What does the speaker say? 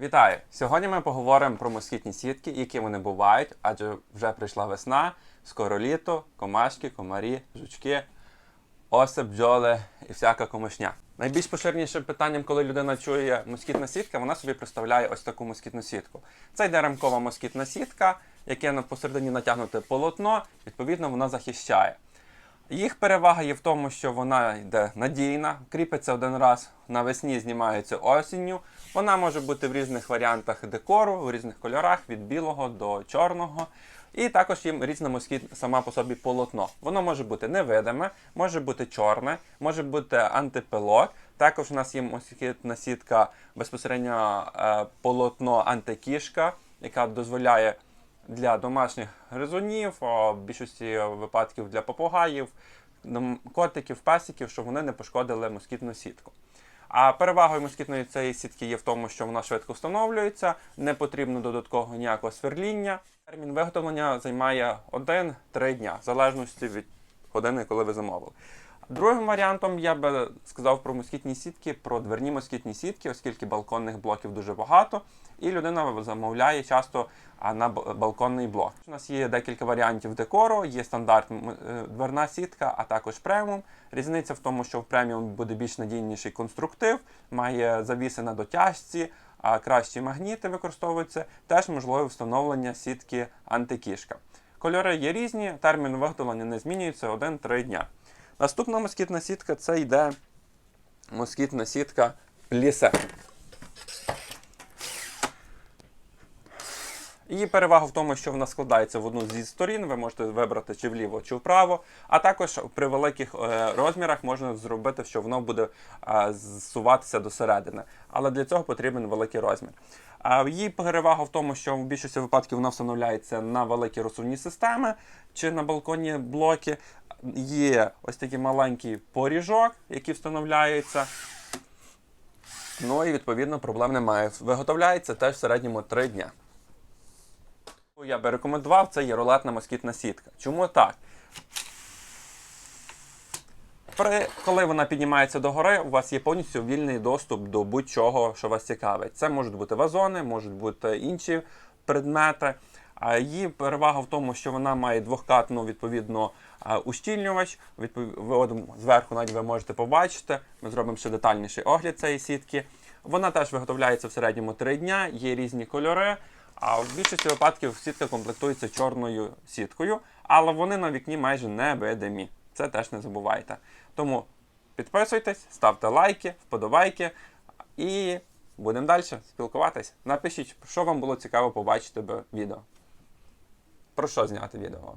Вітаю! Сьогодні ми поговоримо про москітні сітки, які вони бувають, адже вже прийшла весна, скоро літо, комашки, комарі, жучки, оси, бджоли і всяка комишня. Найбільш поширенішим питанням, коли людина чує москітна сітка, вона собі представляє ось таку москітну сітку. Це йде рамкова москітна сітка, яке посередині натягнуте полотно, відповідно, вона захищає. Їх перевага є в тому, що вона йде надійна, кріпиться один раз навесні, знімається осінню. Вона може бути в різних варіантах декору, в різних кольорах, від білого до чорного. І також є різна москіт сама по собі полотно. Воно може бути невидиме, може бути чорне, може бути антипилок. Також у нас є москітна сітка безпосередньо е, полотно антикішка, яка дозволяє для домашніх гризунів, в більшості випадків для попугаїв, котиків, песиків, щоб вони не пошкодили москітну сітку. А перевагою москітної цієї сітки є в тому, що вона швидко встановлюється, не потрібно додаткового ніякого сверління. Термін виготовлення займає 1-3 дня, в залежності від години, коли ви замовили. Другим варіантом я би сказав про москітні сітки, про дверні москітні сітки, оскільки балконних блоків дуже багато, і людина замовляє часто на балконний блок. У нас є декілька варіантів декору, є стандарт е, дверна сітка, а також преміум. Різниця в тому, що в преміум буде більш надійніший конструктив, має завіси на дотяжці, а кращі магніти використовуються. Теж можливе встановлення сітки антикішка. Кольори є різні, термін виготовлення не змінюється 1-3 дня. Наступна москітна сітка це йде москітна сітка плісе. Її перевага в тому, що вона складається в одну зі сторін, ви можете вибрати чи вліво, чи вправо. А також при великих е, розмірах можна зробити, що воно буде е, зсуватися до середини. Але для цього потрібен великий розмір. Її перевага в тому, що в більшості випадків вона встановляється на великі розсувні системи чи на балконні блоки. Є ось такий маленький поріжок, який встановляється. Ну і відповідно проблем немає. Виготовляється теж в середньому 3 дня. Я би рекомендував, це є рулетна москітна сітка. Чому так? При, коли вона піднімається догори, у вас є повністю вільний доступ до будь-чого, що вас цікавить. Це можуть бути вазони, можуть бути інші предмети. Її перевага в тому, що вона має двохкатну відповідно ущільнювач. Відпов... Ви от зверху навіть ви можете побачити. Ми зробимо ще детальніший огляд цієї сітки. Вона теж виготовляється в середньому 3 дня, є різні кольори. А в більшості випадків сітка комплектується чорною сіткою, але вони на вікні майже не видимі. Це теж не забувайте. Тому підписуйтесь, ставте лайки, вподобайки і будемо далі спілкуватись. Напишіть, що вам було цікаво побачити в відео. Про що зняти відео?